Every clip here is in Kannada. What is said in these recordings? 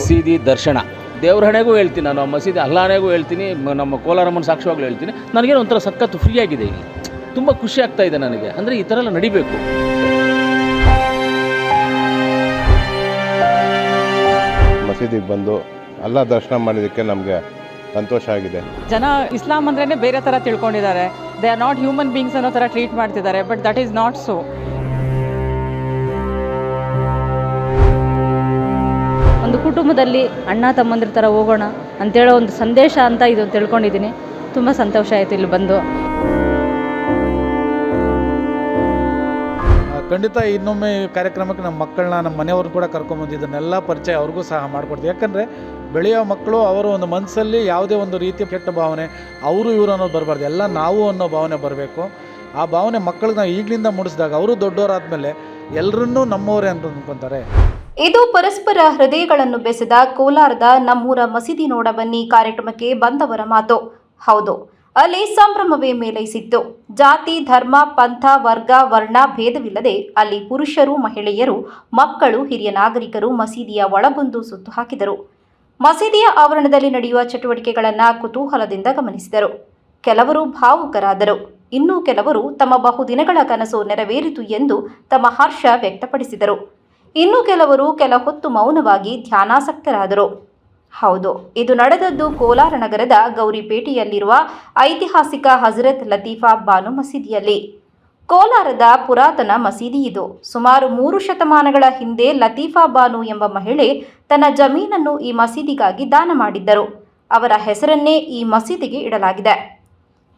ಮಸೀದಿ ದರ್ಶನ. ದೇವ್ರ ಹಣೆಗೂ ಹೇಳ್ತೀನಿ ನಾನು ಮಸೀದಿ ಅಲ್ಲಾನೆಗೂ ಹೇಳ್ತೀನಿ ನಮ್ಮ ಕೋಲಾರಮ್ಮನ ಸಾಕ್ಷಿವಾಗಲೂ ಹೇಳ್ತೀನಿ. ನನಗೇನು ಒಂಥರ ಸಖತ್ತು ಫ್ರೀ ಆಗಿದೆ ಇಲ್ಲಿ. ತುಂಬ ಖುಷಿ ಆಗ್ತಾ ಇದೆ ನನಗೆ. ಅಂದರೆ ಈ ಥರ ಎಲ್ಲ ನಡಿಬೇಕು. ಮಸೀದಿಗೆ ಬಂದು ಅಲ್ಲ ದರ್ಶನ ಮಾಡಿದ್ದಕ್ಕೆ ನಮಗೆ ಸಂತೋಷ ಆಗಿದೆ. ಜನ ಇಸ್ಲಾಂ ಅಂದ್ರೇ ಬೇರೆ ಥರ ತಿಳ್ಕೊಂಡಿದ್ದಾರೆ. They are not human beings ಅನ್ನೋ ಥರ ಟ್ರೀಟ್ ಮಾಡ್ತಿದ್ದಾರೆ but that is not so ಕುಟುಂಬದಲ್ಲಿ ಅಣ್ಣ ತಮ್ಮಂದ್ರ ಥರ ಹೋಗೋಣ ಅಂತೇಳೋ ಒಂದು ಸಂದೇಶ ಅಂತ ಇದು ತಿಳ್ಕೊಂಡಿದ್ದೀನಿ. ತುಂಬ ಸಂತೋಷ ಆಯಿತು ಇಲ್ಲಿ ಬಂದು. ಖಂಡಿತ ಇನ್ನೊಮ್ಮೆ ಈ ಕಾರ್ಯಕ್ರಮಕ್ಕೆ ನಮ್ಮ ಮಕ್ಕಳನ್ನ, ನಮ್ಮ ಮನೆಯವ್ರನ್ನ ಕೂಡ ಕರ್ಕೊಂಬಂದು ಇದನ್ನೆಲ್ಲ ಪರಿಚಯ ಅವ್ರಿಗೂ ಸಹ ಮಾಡಿಕೊಡ್ತೀವಿ. ಯಾಕಂದರೆ ಬೆಳೆಯೋ ಮಕ್ಕಳು ಅವರು ಒಂದು ಮನಸ್ಸಲ್ಲಿ ಯಾವುದೇ ಒಂದು ರೀತಿಯ ಕೆಟ್ಟ ಭಾವನೆ, ಅವರು ಇವರು ಅನ್ನೋದು ಬರಬಾರ್ದು. ಎಲ್ಲ ನಾವು ಅನ್ನೋ ಭಾವನೆ ಬರಬೇಕು. ಆ ಭಾವನೆ ಮಕ್ಕಳನ್ನ ಈಗಲಿಂದ ಮೂಡಿಸಿದಾಗ ಅವರು ದೊಡ್ಡವರಾದ್ಮೇಲೆ ಎಲ್ಲರನ್ನೂ ನಮ್ಮವರೇ ಅಂತ ಅಂದ್ಕೊತಾರೆ. ಇದು ಪರಸ್ಪರ ಹೃದಯಗಳನ್ನು ಬೆಸೆದ ಕೋಲಾರದ ನಮ್ಮೂರ ಮಸೀದಿ ನೋಡ ಬನ್ನಿ ಕಾರ್ಯಕ್ರಮಕ್ಕೆ ಬಂದವರ ಮಾತು. ಹೌದು, ಅಲ್ಲಿ ಸಂಭ್ರಮವೇ ಮೇಲೈಸಿತ್ತು. ಜಾತಿ, ಧರ್ಮ, ಪಂಥ, ವರ್ಗ, ವರ್ಣ ಭೇದವಿಲ್ಲದೆ ಅಲ್ಲಿ ಪುರುಷರು, ಮಹಿಳೆಯರು, ಮಕ್ಕಳು, ಹಿರಿಯ ನಾಗರಿಕರು ಮಸೀದಿಯ ಒಳಗೊಂದು ಸುತ್ತು ಹಾಕಿದರು. ಮಸೀದಿಯ ಆವರಣದಲ್ಲಿ ನಡೆಯುವ ಚಟುವಟಿಕೆಗಳನ್ನು ಕುತೂಹಲದಿಂದ ಗಮನಿಸಿದರು. ಕೆಲವರು ಭಾವುಕರಾದರು. ಇನ್ನೂ ಕೆಲವರು ತಮ್ಮ ಬಹುದಿನಗಳ ಕನಸು ನೆರವೇರಿತು ಎಂದು ತಮ್ಮ ಹರ್ಷ ವ್ಯಕ್ತಪಡಿಸಿದರು. ಇನ್ನು ಕೆಲವರು ಕೆಲ ಹೊತ್ತು ಮೌನವಾಗಿ ಧ್ಯಾನಾಸಕ್ತರಾದರು. ಹೌದು, ಇದು ನಡೆದದ್ದು ಕೋಲಾರ ನಗರದ ಗೌರಿಪೇಟೆಯಲ್ಲಿರುವ ಐತಿಹಾಸಿಕ ಹಜರತ್ ಲತೀಫಾ ಬಾನು ಮಸೀದಿಯಲ್ಲಿ. ಕೋಲಾರದ ಪುರಾತನ ಮಸೀದಿ ಇದು. ಸುಮಾರು ಮೂರು ಶತಮಾನಗಳ ಹಿಂದೆ ಲತೀಫಾ ಬಾನು ಎಂಬ ಮಹಿಳೆ ತನ್ನ ಜಮೀನನ್ನು ಈ ಮಸೀದಿಗಾಗಿ ದಾನ ಮಾಡಿದ್ದರು. ಅವರ ಹೆಸರನ್ನೇ ಈ ಮಸೀದಿಗೆ ಇಡಲಾಗಿದೆ.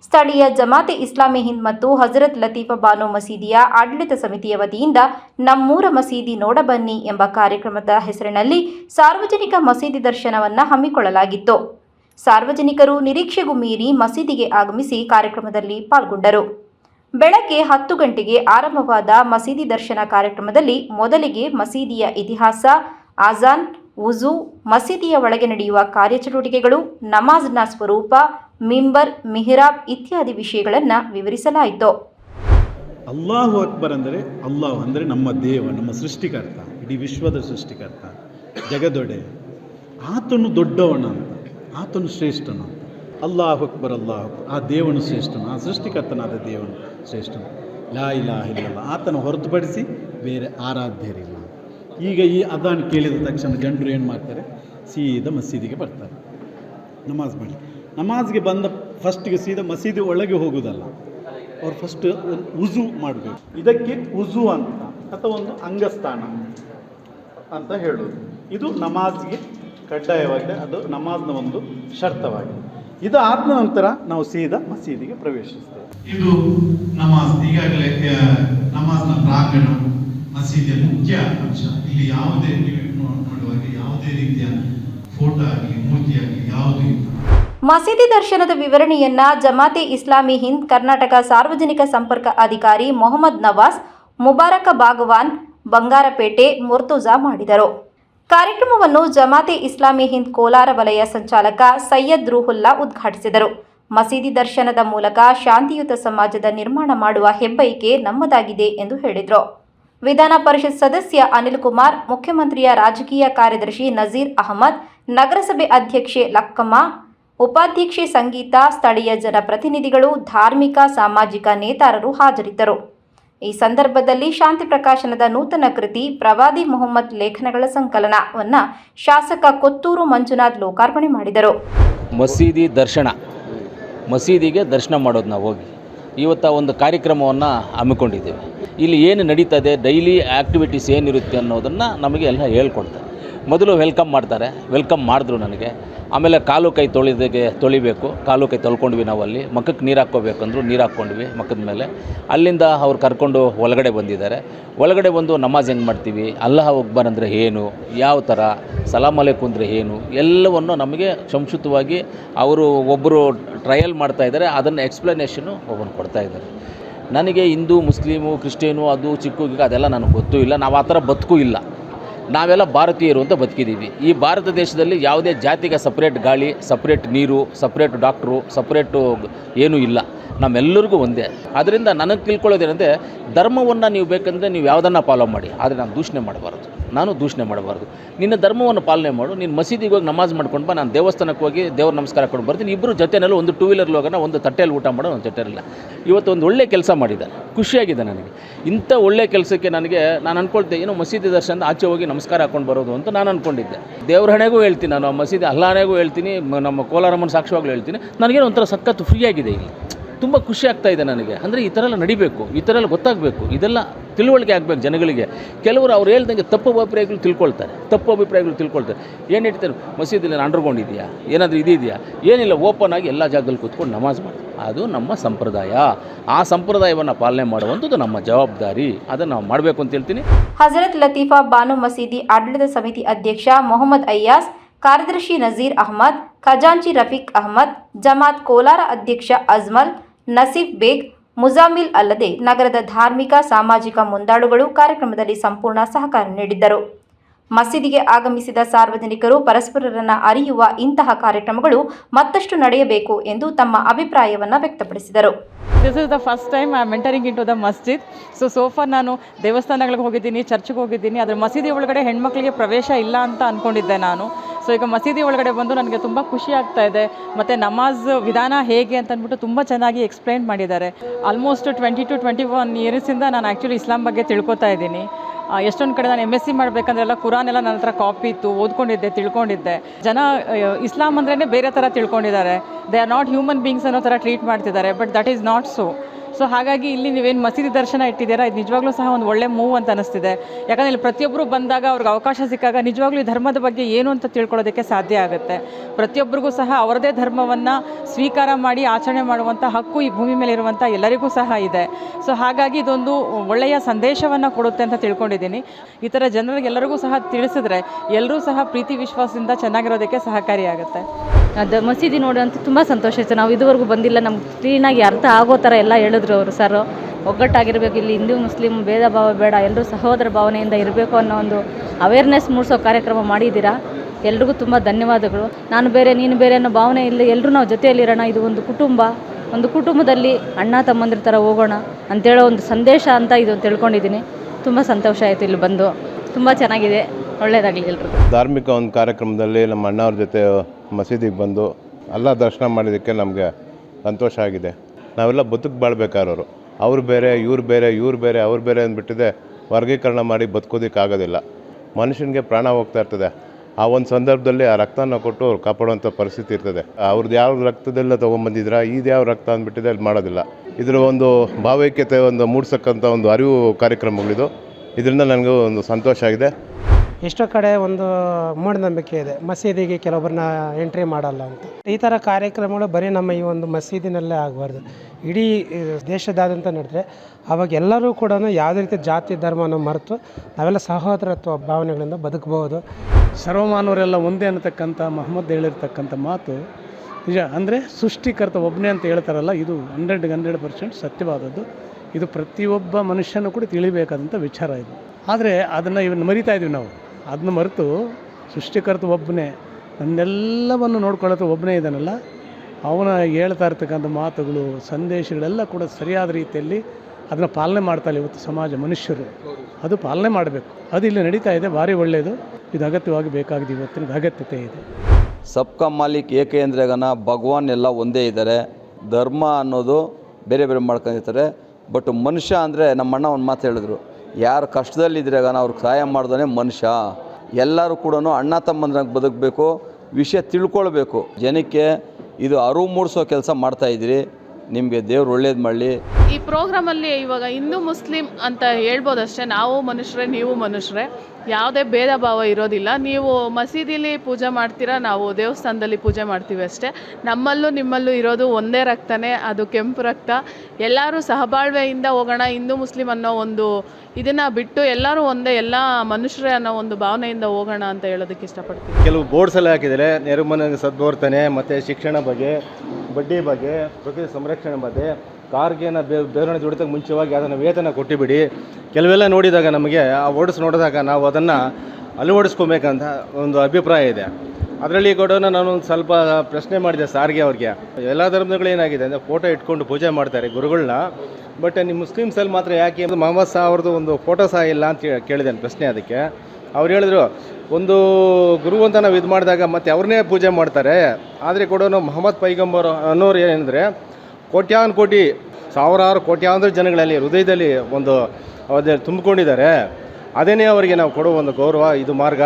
ಸ್ಥಳೀಯ ಜಮಾತೆ ಇಸ್ಲಾಮಿ ಹಿಂದ್ ಮತ್ತು ಹಜರತ್ ಲತೀಫ ಬಾನು ಮಸೀದಿಯ ಆಡಳಿತ ಸಮಿತಿಯ ವತಿಯಿಂದ ನಮ್ಮೂರ ಮಸೀದಿ ನೋಡಬನ್ನಿ ಎಂಬ ಕಾರ್ಯಕ್ರಮದ ಹೆಸರಿನಲ್ಲಿ ಸಾರ್ವಜನಿಕ ಮಸೀದಿ ದರ್ಶನವನ್ನ ಹಮ್ಮಿಕೊಳ್ಳಲಾಗಿತ್ತು. ಸಾರ್ವಜನಿಕರು ನಿರೀಕ್ಷೆಗೂ ಮೀರಿ ಮಸೀದಿಗೆ ಆಗಮಿಸಿ ಕಾರ್ಯಕ್ರಮದಲ್ಲಿ ಪಾಲ್ಗೊಂಡರು. ಬೆಳಗ್ಗೆ ಹತ್ತು ಗಂಟೆಗೆ ಆರಂಭವಾದ ಮಸೀದಿ ದರ್ಶನ ಕಾರ್ಯಕ್ರಮದಲ್ಲಿ ಮೊದಲಿಗೆ ಮಸೀದಿಯ ಇತಿಹಾಸ, ಆಜಾನ್, ವುಜು, ಮಸೀದಿಯ ಒಳಗೆ ನಡೆಯುವ ಕಾರ್ಯಚಟುವಟಿಕೆಗಳು, ನಮಾಜ್ನ ಸ್ವರೂಪ ಮಿಂಬರ್, ಮಿಹ್ರಾಬ್ ಇತ್ಯಾದಿ ವಿಷಯಗಳನ್ನು ವಿವರಿಸಲಾಯಿತು. ಅಲ್ಲಾಹು ಅಕ್ಬರ್ ಅಂದರೆ ಅಲ್ಲಾಹ್ ಅಂದರೆ ನಮ್ಮ ದೇವ, ನಮ್ಮ ಸೃಷ್ಟಿಕರ್ತ, ಇಡೀ ವಿಶ್ವದ ಸೃಷ್ಟಿಕರ್ತ, ಜಗದೊಡೆ. ಆತನು ದೊಡ್ಡವನ ಅಂತ, ಆತನು ಶ್ರೇಷ್ಠನು ಅಂತ. ಅಲ್ಲಾಹು ಅಕ್ಬರ್, ಅಲ್ಲಾಹು. ಆ ದೇವನು ಶ್ರೇಷ್ಠನು, ಆ ಸೃಷ್ಟಿಕರ್ತನಾದ ದೇವನು ಶ್ರೇಷ್ಠನು. ಲಾ ಇಲಾಹ ಇಲ್ಲಲ್ಲ. ಆತನ ಹೊರತುಪಡಿಸಿ ಬೇರೆ ಆರಾಧ್ಯರಿಲ್ಲ. ಈಗ ಈ ಅದಾನ್ ಕೇಳಿದ ತಕ್ಷಣ ಜನರು ಏನು ಮಾಡ್ತಾರೆ? ಸೀದಾ ಮಸೀದಿಗೆ ಬರ್ತಾರೆ. ನಮಾಜ್ ಮಾಡಿ ನಮಾಜ್ಗೆ ಬಂದ ಫಸ್ಟ್ಗೆ ಸೀದಾ ಮಸೀದಿ ಒಳಗೆ ಹೋಗುವುದಲ್ಲ ಅವ್ರು ಫಸ್ಟ್ ಉಜು ಮಾಡಬೇಕು. ಇದಕ್ಕೆ ಉಜು ಅಂತ ಅಥವಾ ಒಂದು ಅಂಗಸ್ಥಾನ ಅಂತ ಹೇಳೋದು. ಇದು ನಮಾಜ್ಗೆ ಕಡ್ಡಾಯವಾಗಿದೆ. ಅದು ನಮಾಜ್ನ ಒಂದು ಶರ್ತವಾಗಿದೆ. ಇದು ಆದ ನಂತರ ನಾವು ಸೀದಾ ಮಸೀದಿಗೆ ಪ್ರವೇಶಿಸ್ತೇವೆ. ಇದು ನಮಾಜ್, ಈಗಾಗಲೇ ನಮಾಜ್ನ ಪ್ರಾಂಗಣ, ಮಸೀದಿಯ ಮುಖ್ಯ ಅಂಶ. ಇಲ್ಲಿ ಯಾವುದೇ ನೀವು ನೋಡುವಾಗ ಯಾವುದೇ ರೀತಿಯ ಫೋಟೋ ಆಗಲಿ, ಮೂರ್ತಿ ಆಗಲಿ, ಯಾವುದೂ ಇಲ್ಲ. ಮಸೀದಿ ದರ್ಶನದ ವಿವರಣೆಯನ್ನ ಜಮಾತೆ ಇಸ್ಲಾಮಿ ಹಿಂದ್ ಕರ್ನಾಟಕ ಸಾರ್ವಜನಿಕ ಸಂಪರ್ಕ ಅಧಿಕಾರಿ ಮೊಹಮ್ಮದ್ ನವಾಜ್ ಮುಬಾರಕ ಬಾಗವಾನ್ ಬಂಗಾರಪೇಟೆ ಮುರ್ತುಜಾ ಮಾಡಿದರು. ಕಾರ್ಯಕ್ರಮವನ್ನು ಜಮಾತೆ ಇಸ್ಲಾಮಿ ಹಿಂದ್ ಕೋಲಾರ ವಲಯ ಸಂಚಾಲಕ ಸೈಯದ್ ರೂಹುಲ್ಲಾ ಉದ್ಘಾಟಿಸಿದರು. ಮಸೀದಿ ದರ್ಶನದ ಮೂಲಕ ಶಾಂತಿಯುತ ಸಮಾಜದ ನಿರ್ಮಾಣ ಮಾಡುವ ಹೆಬ್ಬೈಕೆ ನಮ್ಮದಾಗಿದೆ ಎಂದು ಹೇಳಿದರು. ವಿಧಾನ ಪರಿಷತ್ ಸದಸ್ಯ ಅನಿಲ್ ಕುಮಾರ್, ಮುಖ್ಯಮಂತ್ರಿಯ ರಾಜಕೀಯ ಕಾರ್ಯದರ್ಶಿ ನಜೀರ್ ಅಹಮದ್, ನಗರಸಭೆ ಅಧ್ಯಕ್ಷೆ ಲಕ್ಕಮ್ಮ ಉಪಾಧ್ಯಕ್ಷೆ ಸಂಗೀತ, ಸ್ಥಳೀಯ ಜನಪ್ರತಿನಿಧಿಗಳು ಧಾರ್ಮಿಕ, ಸಾಮಾಜಿಕ ನೇತಾರರು ಹಾಜರಿದ್ದರು. ಈ ಸಂದರ್ಭದಲ್ಲಿ ಶಾಂತಿ ಪ್ರಕಾಶನದ ನೂತನ ಕೃತಿ ಪ್ರವಾದಿ ಮೊಹಮ್ಮದ್ ಲೇಖನಗಳ ಸಂಕಲನವನ್ನು ಶಾಸಕ ಕೊತ್ತೂರು ಮಂಜುನಾಥ್ ಲೋಕಾರ್ಪಣೆ ಮಾಡಿದರು. ಮಸೀದಿ ದರ್ಶನ, ಮಸೀದಿಗೆ ದರ್ಶನ ಮಾಡೋದು ನಾವು ಹೋಗಿ. ಇವತ್ತು ಒಂದು ಕಾರ್ಯಕ್ರಮವನ್ನು ಹಮ್ಮಿಕೊಂಡಿದ್ದೇವೆ. ಇಲ್ಲಿ ಏನು ನಡೀತದೆ, ಡೈಲಿ ಆ್ಯಕ್ಟಿವಿಟೀಸ್ ಏನಿರುತ್ತೆ ಅನ್ನೋದನ್ನು ನಮಗೆ ಎಲ್ಲ ಹೇಳ್ಕೊಡ್ತಾರೆ. ಮೊದಲು ವೆಲ್ಕಮ್ ಮಾಡ್ತಾರೆ ವೆಲ್ಕಮ್ ಮಾಡಿದ್ರು ನನಗೆ. ಆಮೇಲೆ ಕಾಲು ಕೈ ತೊಳಿದಾಗೆ ತೊಳಿಬೇಕು, ಕಾಲು ಕೈ ತೊಳ್ಕೊಂಡ್ವಿ ನಾವು ಅಲ್ಲಿ. ಮಕ್ಕಕ್ಕೆ ನೀರು ಹಾಕ್ಕೋಬೇಕಂದ್ರು ನೀರು ಹಾಕ್ಕೊಂಡ್ವಿ ಮಕ್ಕದ ಮೇಲೆ. ಅಲ್ಲಿಂದ ಅವ್ರು ಕರ್ಕೊಂಡು ಒಳಗಡೆ ಬಂದಿದ್ದಾರೆ. ಒಳಗಡೆ ಬಂದು ನಮಾಜ್ ಹೆಂಗೆ ಮಾಡ್ತೀವಿ, ಅಲ್ಲಾಹ ಅಕ್ಬರ್ ಅಂದರೆ ಏನು, ಯಾವ ಥರ ಸಲಾಮ್ ಅಲೈಕು ಅಂದರೆ ಏನು, ಎಲ್ಲವನ್ನು ನಮಗೆ ಸಂಶುತವಾಗಿ ಅವರು ಒಬ್ಬರು ಟ್ರಯಲ್ ಮಾಡ್ತಾ ಇದ್ದಾರೆ, ಅದನ್ನು ಎಕ್ಸ್ಪ್ಲನೇಷನು ಒಬ್ಬನು ಕೊಡ್ತಾ ಇದ್ದಾರೆ. ನನಗೆ ಹಿಂದೂ, ಮುಸ್ಲಿಮು, ಕ್ರಿಶ್ಚಿಯನು, ಅದು ಚಿಕ್ಕ ಅದೆಲ್ಲ ನನಗೆ ಗೊತ್ತೂ ಇಲ್ಲ. ನಾವು ಆ ಥರ ಬದುಕೂ ಇಲ್ಲ. ನಾವೆಲ್ಲ ಭಾರತೀಯರು ಅಂತ ಬದುಕಿದ್ದೀವಿ. ಈ ಭಾರತ ದೇಶದಲ್ಲಿ ಯಾವುದೇ ಜಾತಿಗೆ ಸಪ್ರೇಟ್ ಗಾಳಿ ಸಪ್ರೇಟ್ ನೀರು ಸಪ್ರೇಟ್ ಡಾಕ್ಟ್ರು ಸಪ್ರೇಟು ಏನೂ ಇಲ್ಲ. ನಮ್ಮೆಲ್ಲರಿಗೂ ಒಂದೇ. ಅದರಿಂದ ನನಗೆ ತಿಳ್ಕೊಳ್ಳೋದೇನೆಂದರೆ, ಧರ್ಮವನ್ನು ನೀವು ಬೇಕಂದರೆ ನೀವು ಯಾವುದನ್ನು ಫಾಲೋ ಮಾಡಿ. ಆದರೆ ನಾನು ದೂಷಣೆ ಮಾಡಬಾರ್ದು. ನಾನು ದೂಷಣೆ ಮಾಡಬಾರ್ದು. ನಿನ್ನ ಧರ್ಮವನ್ನು ಪಾಲನೆ ಮಾಡು, ನೀನು ಮಸೀದಿಗೆ ಹೋಗಿ ನಮಾಜ್ ಮಾಡ್ಕೊಂಡು ಬಾ, ನಾನು ದೇವಸ್ಥಾನಕ್ಕೆ ಹೋಗಿ ದೇವ್ರ ನಮಸ್ಕಾರ ಕೊಂಡು ಬರ್ತೀನಿ. ಇಬ್ಬರು ಜೊತೆನಲ್ಲಿ ಒಂದು ಟೂ ವೀಲರ್ ಹೋಗೋಣ, ಒಂದು ತಟ್ಟೆಯಲ್ಲಿ ಊಟ ಮಾಡೋ ಒಂದು ಜೊತೆಯಲ್ಲ ಇವತ್ತು ಒಂದು ಒಳ್ಳೆ ಕೆಲಸ ಮಾಡಿದ್ದೆ ಖುಷಿಯಾಗಿದೆ ನನಗೆ. ಇಂಥ ಒಳ್ಳೆ ಕೆಲಸಕ್ಕೆ ನನಗೆ, ನಾನು ಅಂದ್ಕೊಳ್ತೆ ಏನೋ ಮಸೀದಿ ದರ್ಶನ ಆಚೆ ಹೋಗಿ ನಮಸ್ಕಾರ ಹಾಕೊಂಡು ಬರೋದು ಅಂತ ನಾನು ಅಂದ್ಕೊಂಡಿದ್ದೆ ದೇವ್ರ ಹಣೆಗೂ ಹೇಳ್ತೀನಿ ನಾನು, ಆ ಮಸೀದಿ ಅಲ್ಲಾನೆಗೂ ಹೇಳ್ತೀನಿ ನಮ್ಮ ಕೋಲಾರಮ್ಮನ ಸಾಕ್ಷಿವಾಗ್ಲೂ ಹೇಳ್ತೀನಿ. ನನಗೇನು ಒಂಥರ ಸಖತ್ತು ಫ್ರೀ ಆಗಿದೆ ಇಲ್ಲಿ. ತುಂಬ ಖುಷಿ ಆಗ್ತಾ ಇದೆ ನನಗೆ. ಅಂದರೆ ಈ ಥರ ಎಲ್ಲ ನಡಿಬೇಕು, ಈ ಥರ ಎಲ್ಲ ಗೊತ್ತಾಗಬೇಕು. ಇದೆಲ್ಲ ತಿಳುವಳಿಕೆ ಆಗಬೇಕು ಜನಗಳಿಗೆ. ಕೆಲವರು ಅವ್ರು ಹೇಳ್ದಂಗೆ ತಪ್ಪು ಅಭಿಪ್ರಾಯಗಳು ತಿಳ್ಕೊಳ್ತಾರೆ, ತಪ್ಪು ಅಭಿಪ್ರಾಯಗಳು ತಿಳ್ಕೊಳ್ತಾರೆ. ಏನು ಹೇಳ್ತಾರೆ ಮಸೀದಿಲಿ ಅಂಡರ್ಗ್ರೌಂಡ್ ಇದೆಯಾ? ಏನಾದರೂ ಇದೆಯಾ ಏನಿಲ್ಲ ಓಪನ್ ಆಗಿ ಎಲ್ಲ ಜಾಗದಲ್ಲಿ ಕೂತ್ಕೊಂಡು ನಮಾಜ್ ಮಾಡಿ ಅದು ನಮ್ಮ ಸಂಪ್ರದಾಯ. ಆ ಸಂಪ್ರದಾಯವನ್ನು ಪಾಲನೆ ಮಾಡುವಂಥದ್ದು ನಮ್ಮ ಜವಾಬ್ದಾರಿ. ಅದನ್ನು ನಾವು ಮಾಡಬೇಕು ಅಂತ ಹೇಳ್ತೀನಿ. ಹಜರತ್ ಲತೀಫಾ ಬಾನು ಮಸೀದಿ ಆಡಳಿತ ಸಮಿತಿ ಅಧ್ಯಕ್ಷ ಮೊಹಮ್ಮದ್ ಅಯ್ಯಾಸ್, ಕಾರ್ಯದರ್ಶಿ ನಜೀರ್ ಅಹಮದ್, ಖಜಾಂಚಿ ರಫೀಕ್ ಅಹಮದ್, ಜಮಾತ್ ಕೋಲಾರ ಅಧ್ಯಕ್ಷ ಅಜ್ಮಲ್ ನಸೀಫ್ ಬೇಗ್, ಮುಜಾಮಿಲ್ ಅಲ್ಲದೆ ನಗರದ ಧಾರ್ಮಿಕ, ಸಾಮಾಜಿಕ ಮುಂದಾಳುಗಳು ಕಾರ್ಯಕ್ರಮದಲ್ಲಿ ಸಂಪೂರ್ಣ ಸಹಕಾರ ನೀಡಿದ್ದರು. ಮಸೀದಿಗೆ ಆಗಮಿಸಿದ ಸಾರ್ವಜನಿಕರು ಪರಸ್ಪರರನ್ನ ಅರಿಯುವ ಇಂತಹ ಕಾರ್ಯಕ್ರಮಗಳು ಮತ್ತಷ್ಟು ನಡೆಯಬೇಕು ಎಂದು ತಮ್ಮ ಅಭಿಪ್ರಾಯವನ್ನು ವ್ಯಕ್ತಪಡಿಸಿದರು. This is the first time I mentoring into the ಮಸ್ಜಿದ್ so so far ನಾನು ದೇವಸ್ಥಾನಗಳಿಗೆ ಹೋಗಿದ್ದೀನಿ, ಚರ್ಚ್ಗೆ ಹೋಗಿದ್ದೀನಿ. ಆದರೆ ಮಸೀದಿ ಒಳಗಡೆ ಹೆಣ್ಮಕ್ಳಿಗೆ ಪ್ರವೇಶ ಇಲ್ಲ ಅಂತ ಅಂದ್ಕೊಂಡಿದ್ದೆ ನಾನು. ಸೊ ಈಗ ಮಸೀದಿ ಒಳಗಡೆ ಬಂದು ನನಗೆ ತುಂಬ ಖುಷಿ ಆಗ್ತಾ ಇದೆ. ಮತ್ತು ನಮಾಜ್ ವಿಧಾನ ಹೇಗೆ ಅಂತಂದ್ಬಿಟ್ಟು ತುಂಬ ಚೆನ್ನಾಗಿ ಎಕ್ಸ್ಪ್ಲೈನ್ ಮಾಡಿದ್ದಾರೆ. Almost twenty two twenty one ಇಯರ್ಸಿಂದ ನಾನು ಆ್ಯಕ್ಚುಲಿ ಇಸ್ಲಾಂ ಬಗ್ಗೆ ತಿಳ್ಕೊತಾ ಇದ್ದೀನಿ. ಎಷ್ಟೊಂದು ಕಡೆ ನಾನು ಎಂ ಎಸ್ ಸಿ ಮಾಡಬೇಕಂದ್ರೆಲ್ಲ ಕುರಾನ್ ಎಲ್ಲ ನನ್ನ ಹತ್ರ ಕಾಪಿ ಇತ್ತು, ಓದ್ಕೊಂಡಿದ್ದೆ, ತಿಳ್ಕೊಂಡಿದ್ದೆ. ಜನ ಇಸ್ಲಾಂ ಅಂದ್ರೇ ಬೇರೆ ಥರ ತಿಳ್ಕೊಂಡಿದ್ದಾರೆ. They are not human beings ಅನ್ನೋ ಥರ ಟ್ರೀಟ್ ಮಾಡ್ತಿದ್ದಾರೆ but that is not so so ಹಾಗಾಗಿ ಇಲ್ಲಿ ನೀವೇನು ಮಸೀದಿ ದರ್ಶನ ಇಟ್ಟಿದ್ದೀರಾ? ಇದು ನಿಜವಾಗ್ಲೂ ಸಹ ಒಂದು ಒಳ್ಳೆ ಮೂವ್ ಅಂತ ಅನಿಸ್ತಿದೆ. ಯಾಕಂದರೆ ಇಲ್ಲಿ ಪ್ರತಿಯೊಬ್ಬರು ಬಂದಾಗ ಅವ್ರಿಗೆ ಅವಕಾಶ ಸಿಕ್ಕಾಗ ನಿಜವಾಗ್ಲೂ ಈ ಧರ್ಮದ ಬಗ್ಗೆ ಏನು ಅಂತ ತಿಳ್ಕೊಳ್ಳೋದಕ್ಕೆ ಸಾಧ್ಯ ಆಗುತ್ತೆ. ಪ್ರತಿಯೊಬ್ಬರಿಗೂ ಸಹ ಅವರದೇ ಧರ್ಮವನ್ನು ಸ್ವೀಕಾರ ಮಾಡಿ ಆಚರಣೆ ಮಾಡುವಂಥ ಹಕ್ಕು ಈ ಭೂಮಿ ಮೇಲೆ ಇರುವಂಥ ಎಲ್ಲರಿಗೂ ಸಹ ಇದೆ. ಸೊ ಹಾಗಾಗಿ ಇದೊಂದು ಒಳ್ಳೆಯ ಸಂದೇಶವನ್ನು ಕೊಡುತ್ತೆ ಅಂತ ತಿಳ್ಕೊಂಡಿದ್ದೀನಿ. ಈ ಥರ ಜನರಿಗೆ ಎಲ್ಲರಿಗೂ ಸಹ ತಿಳಿಸಿದ್ರೆ ಎಲ್ಲರೂ ಸಹ ಪ್ರೀತಿ ವಿಶ್ವಾಸದಿಂದ ಚೆನ್ನಾಗಿರೋದಕ್ಕೆ ಸಹಕಾರಿಯಾಗುತ್ತೆ ಅದು ಮಸೀದಿ ನೋಡಿ ಅಂತ ತುಂಬ ಸಂತೋಷ ಇತ್ತು. ನಾವು ಇದುವರೆಗೂ ಬಂದಿಲ್ಲ. ನಮ್ಗೆ ಕ್ಲೀನಾಗಿ ಅರ್ಥ ಆಗೋ ಥರ ಎಲ್ಲ ಹೇಳಿದ್ರು. ಅವರು ಸರ್, ಒಗ್ಗಟ್ಟಾಗಿರಬೇಕು. ಇಲ್ಲಿ ಹಿಂದೂ, ಮುಸ್ಲಿಂ, ಭೇದ ಭಾವ ಬೇಡ. ಎಲ್ಲರೂ ಸಹೋದರ ಭಾವನೆಯಿಂದ ಇರಬೇಕು ಅನ್ನೋ ಒಂದು ಅವೇರ್ನೆಸ್ ಮೂಡಿಸೋ ಕಾರ್ಯಕ್ರಮ ಮಾಡಿದ್ದೀರಾ? ಎಲ್ರಿಗೂ ತುಂಬ ಧನ್ಯವಾದಗಳು. ನಾನು ಬೇರೆ, ನೀನು ಬೇರೆ ಅನ್ನೋ ಭಾವನೆ ಇಲ್ಲ ಎಲ್ಲರೂ ನಾವು ಜೊತೆಯಲ್ಲಿರೋಣ. ಇದು ಒಂದು ಕುಟುಂಬ. ಒಂದು ಕುಟುಂಬದಲ್ಲಿ ಅಣ್ಣ, ತಮ್ಮಂದಿರ ಥರ ಹೋಗೋಣ ಅಂತೇಳೋ ಒಂದು ಸಂದೇಶ ಅಂತ ಇದು ತಿಳ್ಕೊಂಡಿದ್ದೀನಿ. ತುಂಬ ಸಂತೋಷ ಆಯಿತು ಇಲ್ಲಿ ಬಂದು. ತುಂಬ ಚೆನ್ನಾಗಿದೆ. ಒಳ್ಳೆಯದಾಗಲಿ ಎಲ್ರಿಗೂ. ಧಾರ್ಮಿಕ ಒಂದು ಕಾರ್ಯಕ್ರಮದಲ್ಲಿ ನಮ್ಮ ಅಣ್ಣವ್ರ ಜೊತೆ ಮಸೀದಿಗೆ ಬಂದು ಎಲ್ಲ ದರ್ಶನ ಮಾಡಿದ್ದಕ್ಕೆ ನಮಗೆ ಸಂತೋಷ ಆಗಿದೆ. ನಾವೆಲ್ಲ ಬದುಕು ಬಾಳ್ಬೇಕಾರೋರು ಅವ್ರು ಬೇರೆ, ಇವ್ರು ಬೇರೆ ಇವ್ರು ಬೇರೆ, ಅವ್ರು ಬೇರೆ ಅಂದ್ಬಿಟ್ಟಿದೆ, ವರ್ಗೀಕರಣ ಮಾಡಿ ಬದುಕೋದಕ್ಕಾಗೋದಿಲ್ಲ ಮನುಷ್ಯನಿಗೆ ಪ್ರಾಣ ಹೋಗ್ತಾ ಇರ್ತದೆ. ಆ ಒಂದು ಸಂದರ್ಭದಲ್ಲಿ ಆ ರಕ್ತನ ಕೊಟ್ಟು ಅವ್ರು ಕಾಪಾಡುವಂಥ ಪರಿಸ್ಥಿತಿ ಇರ್ತದೆ. ಅವ್ರದ್ದು ಯಾವ ರಕ್ತದೆಲ್ಲ ತೊಗೊಂಬಂದಿದ್ರ ಇದು ಯಾವ ರಕ್ತ ಅಂದ್ಬಿಟ್ಟಿದೆ ಅಲ್ಲಿ ಮಾಡೋದಿಲ್ಲ. ಇದರ ಒಂದು ಭಾವೈಕ್ಯತೆ, ಒಂದು ಮೂಡ್ಸಕ್ಕಂಥ ಒಂದು ಅರಿವು ಕಾರ್ಯಕ್ರಮಗಳಿದು. ಇದರಿಂದ ನನಗೂ ಒಂದು ಸಂತೋಷ ಆಗಿದೆ. ಎಷ್ಟೋ ಕಡೆ ಒಂದು ಮೂಢನಂಬಿಕೆ ಇದೆ. ಮಸೀದಿಗೆ ಕೆಲವೊಬ್ಬರನ್ನ ಎಂಟ್ರಿ ಮಾಡಲ್ಲ ಅಂತ. ಈ ಥರ ಕಾರ್ಯಕ್ರಮಗಳು ಬರೀ ನಮ್ಮ ಈ ಒಂದು ಮಸೀದಿನಲ್ಲೇ ಆಗಬಾರ್ದು. ಇಡೀ ದೇಶದಾದ್ಯಂತ ನಡೆದ್ರೆ ಅವಾಗ ಎಲ್ಲರೂ ಕೂಡ ಯಾವುದೇ ರೀತಿ ಜಾತಿ ಧರ್ಮವನ್ನು ಮರೆತು ನಾವೆಲ್ಲ ಸಹೋದರತ್ವ ಭಾವನೆಗಳಿಂದ ಬದುಕಬಹುದು ಸರ್ವಮಾನವರೆಲ್ಲ ಒಂದೇ ಅನ್ನತಕ್ಕಂಥ ಮಹಮ್ಮದ್ ಹೇಳಿರ್ತಕ್ಕಂಥ ಮಾತು ನಿಜ. ಅಂದರೆ ಸೃಷ್ಟಿಕರ್ತ ಒಬ್ಬನೇ ಅಂತ ಹೇಳ್ತಾರಲ್ಲ, ಇದು ಹಂಡ್ರೆಡ್ಗೆ ಹಂಡ್ರೆಡ್ ಪರ್ಸೆಂಟ್ ಸತ್ಯವಾದದ್ದು. ಇದು ಪ್ರತಿಯೊಬ್ಬ ಮನುಷ್ಯನೂ ಕೂಡ ತಿಳಿಬೇಕಾದಂಥ ವಿಚಾರ ಇದು. ಆದರೆ ಅದನ್ನು ಇವನ್ನ ಮರಿತಾ ಇದ್ದೀವಿ ನಾವು. ಅದನ್ನ ಮರೆತು ಸೃಷ್ಟಿಕರ್ತ ಒಬ್ಬನೇ, ನನ್ನೆಲ್ಲವನ್ನು ನೋಡ್ಕೊಳ್ಳೋದು ಒಬ್ಬನೇ ಇದ್ದಾನಲ್ಲ, ಅವನ ಹೇಳ್ತಾ ಇರ್ತಕ್ಕಂಥ ಮಾತುಗಳು, ಸಂದೇಶಗಳೆಲ್ಲ ಕೂಡ ಸರಿಯಾದ ರೀತಿಯಲ್ಲಿ ಅದನ್ನು ಪಾಲನೆ ಮಾಡ್ತಾಯಿಲ್ಲ ಇವತ್ತು ಸಮಾಜ, ಮನುಷ್ಯರು. ಅದು ಪಾಲನೆ ಮಾಡಬೇಕು. ಅದು ಇಲ್ಲಿ ನಡೀತಾ ಇದೆ, ಭಾರಿ ಒಳ್ಳೆಯದು ಇದು ಅಗತ್ಯವಾಗಿ ಬೇಕಾಗಿದೆ ಇವತ್ತಿನ ಅಗತ್ಯತೆ ಇದೆ. ಸಬ್ಕಾ ಮಾಲಿಕ್ ಗನ ಭಗವಾನ್ ಎಲ್ಲ ಒಂದೇ ಇದ್ದಾರೆ. ಧರ್ಮ ಅನ್ನೋದು ಬೇರೆ ಬೇರೆ ಮಾಡ್ಕೊಂಡಿರ್ತಾರೆ. ಬಟ್ ಮನುಷ್ಯ ಅಂದರೆ ನಮ್ಮ ಅಣ್ಣ ಒಂದು ಮಾತು ಹೇಳಿದ್ರು. ಯಾರು ಕಷ್ಟದಲ್ಲಿದ್ರಾಗನ ಅವ್ರಿಗೆ ಸಹಾಯ ಮಾಡ್ದೇ ಮನುಷ್ಯ. ಎಲ್ಲರೂ ಕೂಡ ಅಣ್ಣ ತಮ್ಮಂದ್ರಾಗ ಬದುಕಬೇಕು, ವಿಷಯ ತಿಳ್ಕೊಳ್ಬೇಕು. ಜನಕ್ಕೆ ಇದು ಅರಿವು ಮೂಡಿಸೋ ಕೆಲಸ ಮಾಡ್ತಾಯಿದ್ರಿ ನಿಮಗೆ ದೇವ್ರು ಒಳ್ಳೇದು ಮಾಡಲಿ. ಈ ಪ್ರೋಗ್ರಾಮಲ್ಲಿ ಇವಾಗ ಹಿಂದೂ ಮುಸ್ಲಿಂ ಅಂತ ಹೇಳ್ಬೋದಷ್ಟೇ ನಾವು ಮನುಷ್ಯರೇ ನೀವು ಮನುಷ್ಯರೇ ಯಾವುದೇ ಭೇದ ಭಾವ ಇರೋದಿಲ್ಲ. ನೀವು ಮಸೀದಿಲಿ ಪೂಜೆ ಮಾಡ್ತೀರಾ ನಾವು ದೇವಸ್ಥಾನದಲ್ಲಿ ಪೂಜೆ ಮಾಡ್ತೀವಿ ಅಷ್ಟೇ. ನಮ್ಮಲ್ಲೂ ನಿಮ್ಮಲ್ಲೂ ಇರೋದು ಒಂದೇ ರಕ್ತನೇ ಅದು ಕೆಂಪು ರಕ್ತ. ಎಲ್ಲರೂ ಸಹಬಾಳ್ವೆಯಿಂದ ಹೋಗೋಣ ಹಿಂದೂ ಮುಸ್ಲಿಂ ಅನ್ನೋ ಒಂದು ಇದನ್ನು ಬಿಟ್ಟು ಎಲ್ಲರೂ ಒಂದೇ ಎಲ್ಲ ಮನುಷ್ಯರೇ ಅನ್ನೋ ಒಂದು ಭಾವನೆಯಿಂದ ಹೋಗೋಣ ಅಂತ ಹೇಳೋದಕ್ಕೆ ಇಷ್ಟಪಡ್ತೀವಿ ಕೆಲವು ಬೋರ್ಡ್ಸ್ ಎಲ್ಲ ಹಾಕಿದ್ದಾರೆ ನೆರಮನೆ ಸದ್ವರ್ತನೆ ಮತ್ತು ಶಿಕ್ಷಣ ಬಗ್ಗೆ. ಬಡ್ಡಿ ಬಗ್ಗೆ ಪ್ರಕೃತಿ ಸಂರಕ್ಷಣೆ ಬಗ್ಗೆ ಕಾರ್ಗೇನ ಬೇ ಬೇರೆ ದುಡಿತಕ್ಕೆ ಮುಂಚೆವಾಗಿ ಅದನ್ನು ವೇತನ ಕೊಟ್ಟಿಬಿಡಿ. ಕೆಲವೆಲ್ಲ ನೋಡಿದಾಗ ನಮಗೆ ಆ ವರ್ಡ್ಸ್ ನೋಡಿದಾಗ ನಾವು ಅದನ್ನು ಅಳವಡಿಸ್ಕೊಬೇಕಂತ ಒಂದು ಅಭಿಪ್ರಾಯ ಇದೆ. ಅದರಲ್ಲಿ ಕೂಡ ನಾನು ಒಂದು ಸ್ವಲ್ಪ ಪ್ರಶ್ನೆ ಮಾಡಿದೆ ಸಾರಿಗೆ ಅವ್ರಿಗೆ. ಎಲ್ಲ ಧರ್ಮಗಳು ಏನಾಗಿದೆ ಅಂದರೆ ಫೋಟೋ ಇಟ್ಕೊಂಡು ಪೂಜೆ ಮಾಡ್ತಾರೆ ಗುರುಗಳನ್ನ ಬಟ್ ನಿಮ್ಮ ಮುಸ್ಲಿಮ್ಸಲ್ಲಿ ಮಾತ್ರ ಯಾಕೆ ಮೊಹಮ್ಮದ್ ಸಹ ಅವ್ರದ್ದು ಒಂದು ಫೋಟೋ ಸಹ ಇಲ್ಲ ಅಂತ ಕೇಳಿದೆ ಪ್ರಶ್ನೆ ಅದಕ್ಕೆ. ಅವ್ರು ಹೇಳಿದ್ರು ಒಂದು ಗುರು ಅಂತ ನಾವು ಇದು ಮಾಡಿದಾಗ ಮತ್ತೆ ಅವ್ರನ್ನೇ ಪೂಜೆ ಮಾಡ್ತಾರೆ. ಆದರೆ ಕೂಡ ಮೊಹಮ್ಮದ್ ಪೈಗಂಬರ್ ಅನ್ನೋರು ಏನಂದರೆ ಕೋಟ್ಯಾನ್ ಕೋಟಿ, ಸಾವಿರಾರು ಕೋಟ್ಯಾಂತರ ಜನಗಳಲ್ಲಿ ಹೃದಯದಲ್ಲಿ ಒಂದು ಅದೇ ತುಂಬಿಕೊಂಡಿದ್ದಾರೆ. ಅದೇನೇ ಅವರಿಗೆ ನಾವು ಕೊಡೋ ಒಂದು ಗೌರವ, ಇದು ಮಾರ್ಗ.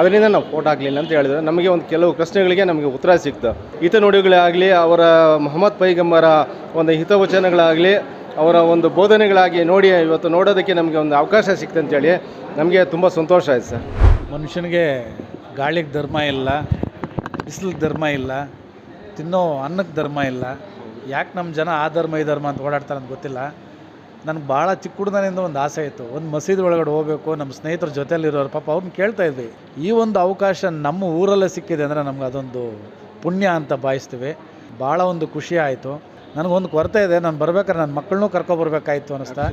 ಅದರಿಂದ ನಾವು ಫೋಟೋ ಆಗಲಿಲ್ಲ ಅಂತ ಹೇಳಿದ್ರೆ ನಮಗೆ ಒಂದು ಕೆಲವು ಪ್ರಶ್ನೆಗಳಿಗೆ ನಮಗೆ ಉತ್ತರ ಸಿಕ್ತು. ಹಿತ ನುಡಿಗಳೇ ಆಗಲಿ ಅವರ ಮೊಹಮ್ಮದ್ ಪೈಗಂಬರ ಒಂದು ಹಿತವಚನಗಳಾಗಲಿ ಅವರ ಒಂದು ಬೋಧನೆಗಳಾಗಿ ನೋಡಿ ಇವತ್ತು ನೋಡೋದಕ್ಕೆ ನಮಗೆ ಒಂದು ಅವಕಾಶ ಸಿಕ್ತು ಅಂತೇಳಿ ನಮಗೆ ತುಂಬ ಸಂತೋಷ ಆಯ್ತು ಸರ್. ಮನುಷ್ಯನಿಗೆ ಗಾಳಿಗೆ ಧರ್ಮ ಇಲ್ಲ, ಬಿಸಿಲಿಗೆ ಧರ್ಮ ಇಲ್ಲ, ತಿನ್ನೋ ಅನ್ನಕ್ಕೆ ಧರ್ಮ ಇಲ್ಲ. ಯಾಕೆ ನಮ್ಮ ಜನ ಆ ಧರ್ಮ, ಈ ಧರ್ಮ ಅಂತ ಓಡಾಡ್ತಾರೆ ಅಂತ ಗೊತ್ತಿಲ್ಲ. ನನಗೆ ಭಾಳ ಚಿಕ್ಕ ಹುಡುಗನಿಂದ ಒಂದು ಆಸೆ ಇತ್ತು. ಒಂದು ಮಸೀದಿ ಒಳಗಡೆ ಹೋಗಬೇಕು ನಮ್ಮ ಸ್ನೇಹಿತರ ಜೊತೆಲಿರೋರು, ಪಾಪ ಅವ್ರನ್ನ ಕೇಳ್ತಾ ಇದ್ವಿ. ಈ ಒಂದು ಅವಕಾಶ ನಮ್ಮ ಊರಲ್ಲೇ ಸಿಕ್ಕಿದೆ ಅಂದರೆ ನಮ್ಗೆ ಅದೊಂದು ಪುಣ್ಯ ಅಂತ ಭಾವಿಸ್ತೀವಿ. ಭಾಳ ಒಂದು ಖುಷಿ ಆಯಿತು. ನನಗೊಂದು ಕೊರತೆ ಇದೆ ನಾನು ಬರ್ಬೇಕಾದ್ರೆ ನನ್ನ ಮಕ್ಕಳನ್ನೂ ಕರ್ಕೊಬರ್ಬೇಕಾಯ್ತು ಅನಿಸ್ತಾ.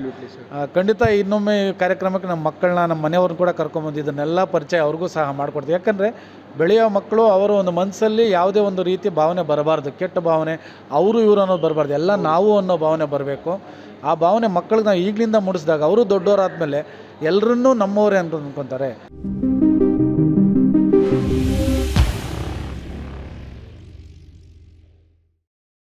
ಖಂಡಿತ ಇನ್ನೊಮ್ಮೆ ಈ ಕಾರ್ಯಕ್ರಮಕ್ಕೆ ನಮ್ಮ ಮಕ್ಕಳನ್ನ ನಮ್ಮ ಮನೆಯವ್ರನ್ನ ಕೂಡ ಕರ್ಕೊಂಬಂದು ಇದನ್ನೆಲ್ಲ ಪರಿಚಯ ಅವ್ರಿಗೂ ಸಹ ಮಾಡಿಕೊಡ್ತೀವಿ. ಯಾಕಂದರೆ ಬೆಳೆಯೋ ಮಕ್ಕಳು ಅವರು ಒಂದು ಮನಸ್ಸಲ್ಲಿ ಯಾವುದೇ ಒಂದು ರೀತಿ ಭಾವನೆ ಬರಬಾರ್ದು. ಕೆಟ್ಟ ಭಾವನೆ ಅವರು ಇವರು ಅನ್ನೋದು ಬರಬಾರ್ದು. ಎಲ್ಲ ನಾವು ಅನ್ನೋ ಭಾವನೆ ಬರಬೇಕು. ಆ ಭಾವನೆ ಮಕ್ಕಳಿಗೆ ನಾವು ಈಗಲಿಂದ ಮೂಡಿಸಿದಾಗ ಅವರು ದೊಡ್ಡವರಾದ್ಮೇಲೆ ಎಲ್ಲರನ್ನೂ ನಮ್ಮವರೇ ಅಂತ ಅನ್ಕೊತಾರೆ